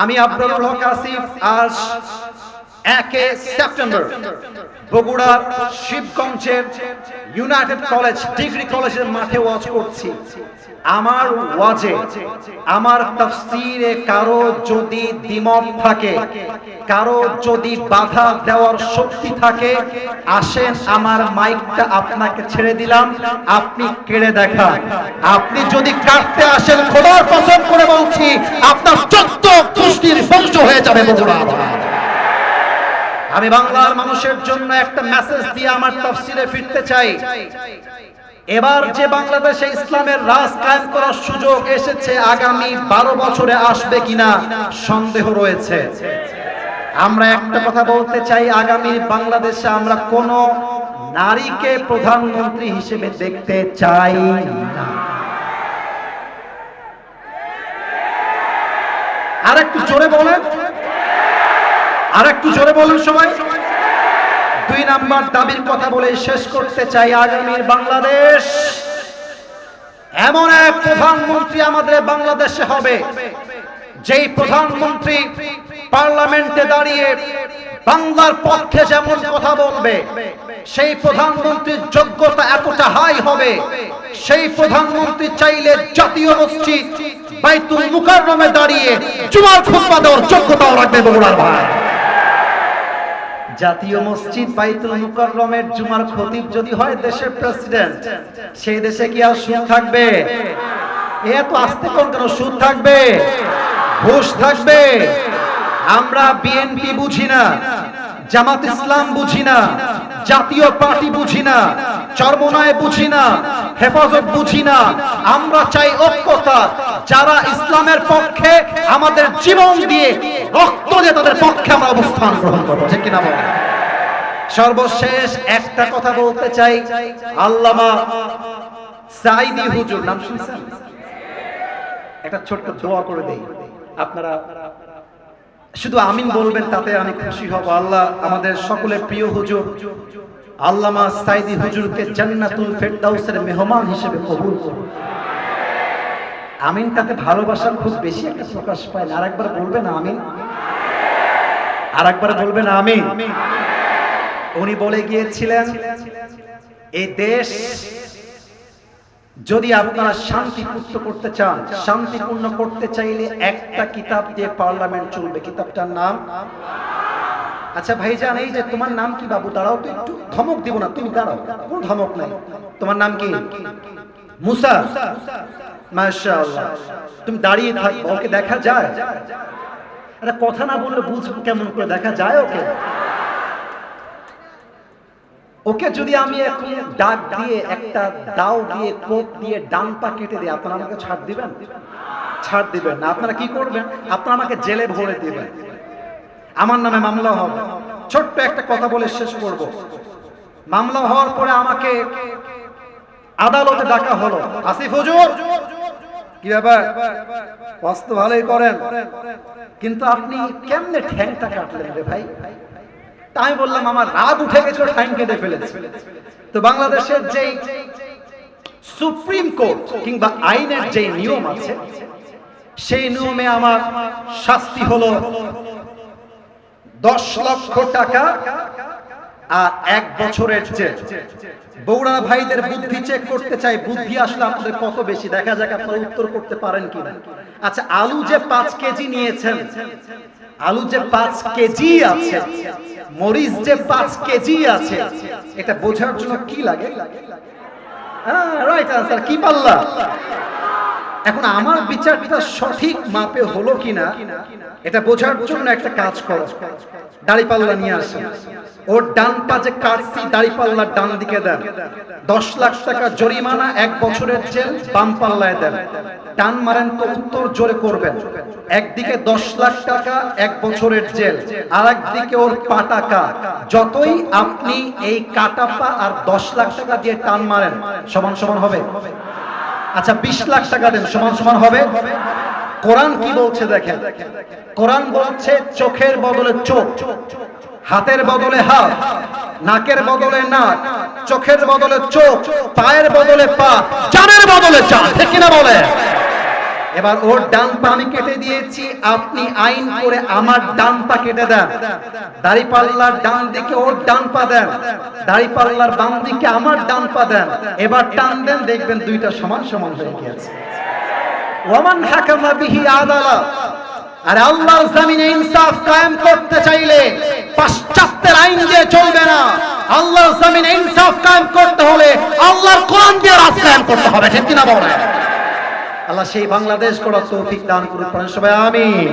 আমি আব্দুল হক আসিফ আজ একে সেপ্টেম্বর বগুড়ার শিবগঞ্জের ইউনাইটেড কলেজ ডিগ্রি কলেজের মাঠে ওয়াজ করছি। আমার ওয়াজে, আমার তাফসীরে কারও যদি দ্বিমত থাকে, কারও যদি বাধা দেওয়ার শক্তি থাকে, আসেন আমার মাইকটা আপনাকে ছেড়ে দিলাম, আপনি কেড়ে দেখান। আপনি যদি কাটতে আসেন, খোদার পছন্দ করে বলছি, আপনার চোদ্দ কুষ্টির বংশ হয়ে যাবে বগুড়া। আমি বাংলার মানুষের জন্য একটা মেসেজ দিয়ে আমার তফসিলে ফিরতে চাই। এবার যে বাংলাদেশে ইসলামের রাজ কায়েম করার সুযোগ এসেছে, আগামী বারো বছরে আসবে কিনা সন্দেহ রয়েছে। আমরা একটা কথা বলতে চাই, আগামী বাংলাদেশে আমরা কোন নারীকে প্রধানমন্ত্রী হিসেবে দেখতে চাই না। আর একটু জোরে বলেন। আর একটু জোরে বলুন সবাই। দুই নাম্বার দাবির কথা বলে শেষ করতে চাই আগামীর বাংলাদেশ। এমন এক প্রধানমন্ত্রী আমাদের বাংলাদেশে হবে, যেই প্রধানমন্ত্রী পার্লামেন্টে দাঁড়িয়ে বাংলার পক্ষে যেমন কথা বলবে, সেই প্রধানমন্ত্রীর যোগ্যতা এতটা হাই হবে, সেই প্রধানমন্ত্রী চাইলে জাতীয় মসজিদ বাইতুল মুকাররমে দাঁড়িয়ে জুমার খুতবা দেওয়ার যোগ্যতাও রাখবে বগুড়ার ভাই। জাতীয় মসজিদ বাইতুল মুকাররমের জুমার খতিব যদি হয় দেশের প্রেসিডেন্ট, সেই দেশে কি আর সুদ থাকবে? এত আস্তে কোন কেন সুদ থাকবে? ঘুষ থাকবে? আমরা বিএনপি বুঝি না, জামাত ইসলাম বুঝি না, জাতীয় পার্টি বুঝি না, চরমনায় বুঝি না হেফাজত বুঝি না। আমরা চাই ঐক্যতা। যারা ইসলামের পক্ষে আমাদের জীবন দিয়ে রক্ত দিয়ে তাদের পক্ষে আমরা অবস্থান গ্রহণ করব। ঠিক কিনা বলেন? সর্বশেষ একটা কথা বলতে চাই। আল্লামা সাইদি হুজুর, নাম শুনছেন? একটা ছোট্ট দোয়া করে দেই। আপনারা শুধু আমিন বলবেন, তাতে আমি খুশি হব। আল্লাহ আমাদের সকলের প্রিয় হুজুর আল্লামা সাইদি হুজুরকে জান্নাতুল ফেরদাউসের মেহমান হিসেবে কবুল করুন। আমিনটাতে ভালোবাসা খুব বেশি একটা প্রকাশ পায় না। আরেকবার বলবেন আমিন? আরেকবার বলবেন আমিন? উনি বলে গিয়েছিলেন এই দেশ, যদি আপনারা শান্তিপূর্ণ করতে চান, শান্তিপূর্ণ করতে চাইলে একটা কিতাব দিয়ে পার্লামেন্ট চলবে। কিতাবটার নাম? আচ্ছা ভাইজান এই যে তোমার নাম কি বাবু? দাঁড়াও তো একটু। ধমক দিব না, তুমি দাঁড়াও। কোন ধমক নাই। তোমার নাম কি? মুসা। মাশাআল্লাহ। তুমি দাঁড়িয়ে থাকো, ওকে দেখা যায়? আরে কথা না বললে বুঝব কেমন করে দেখা যায় ওকে? ওকে যদি আমি এখন ডাক দিয়ে একটা দাও দিয়ে কোপ দিয়ে ডান পা কেটে দিই, আপনারা আমাকে ছাড় দিবেন? ছাড় দিবেন না। আপনারা কি করবেন? আপনারা আমাকে জেলে ভরে দিবেন। আমার নামে মামলা হবে। ছোট্ট একটা কথা বলে শেষ করব। মামলা হওয়ার পরে আমাকে আদালতে ডাকা হলো। আসিফ হুজুর, কি ব্যাপার? কষ্ট ভালোই করেন। কিন্তু আপনি কেমনে ঠ্যাংটা কাটলেন রে ভাই? আমি বললাম, আমার রাগ উঠে গেছিল, ঠ্যাং কেটে ফেলেছে। তো বাংলাদেশের যেই সুপ্রিম কোর্ট কিংবা আইনের যে নিয়ম আছে, সেই নিয়মে আমার শাস্তি হলো দশ লক্ষ টাকা আর এক বছরের জেল। বৌড়া ভাইদের বুদ্ধি চেক করতে চাই, বুদ্ধি আসলে আপনাদের কত বেশি? দেখা যাক আপনারা উত্তর করতে পারেন কিনা। আচ্ছা আলু যে পাঁচ কেজি নিয়েছেন, আলু যে পাঁচ কেজি আছে, মরিচ যে পাঁচ কেজি আছে, এটা বোঝার জন্য কি লাগে? আনসার কি পাল্লা এখন আমার বিচারটা সঠিক মাপে হলো কিনা, এটা বোঝার জন্য একটা কাজ করো। দাড়ি পাল্লা নিয়ে আসেন। ওর ডান পাজে কাটছি, দাড়ি পাল্লার ডান দিকে দেন। দশ লাখ টাকা জরিমানা, এক বছরের জেল, বাম পাল্লায় দেন। টান মারেন তো উত্তর জোরে করবেন। একদিকে দশ লাখ টাকা, এক বছরের জেল। আর একদিকে ওর পা টাকা যতই আপনি এই কাটাপা আর দশ লাখ টাকা দিয়ে টান মারেন, সমান সমান হবে। আচ্ছা বিশ লাখ টাকা দেন, সমান সমান হবে। কোরআন কি বলছে দেখেন? কোরআন বলছে, চোখের বদলে চোখ, হাতের বদলে হাত, নাকের বদলে নাক, চোখের বদলে চোখ, পায়ের বদলে পা চানের বদলে চা ঠিক কিনা বলে এবার ওর ডান পা আমি কেটে দিয়েছি, আপনি আইন করে আমার ডান পা কেটে দেন। দাড়ি পাল্লার ডান দিকে ওর ডান পা দেন। দাড়ি পাল্লার বাম দিকে আমার ডান পা দেন। এবার টান দেন, দেখবেন দুইটা সমান সমান হয়ে গিয়েছে। ওমান হাকামা বিহি আদালা। আর আল্লাহর জমিনে ইনসাফ কায়েম করতে চাইলে পাশ্চাত্যের আইন দিয়ে চলবে না। আল্লাহর জমিনে ইনসাফ কায়েম করতে হলে আল্লাহর কোরআন দিয়ে রাজ কায়েম করতে হবে, ঠিক কিনা বলেন? আল্লাহ সেই বাংলাদেশ করার তৌফিক দান করুন। সবাই আমিন।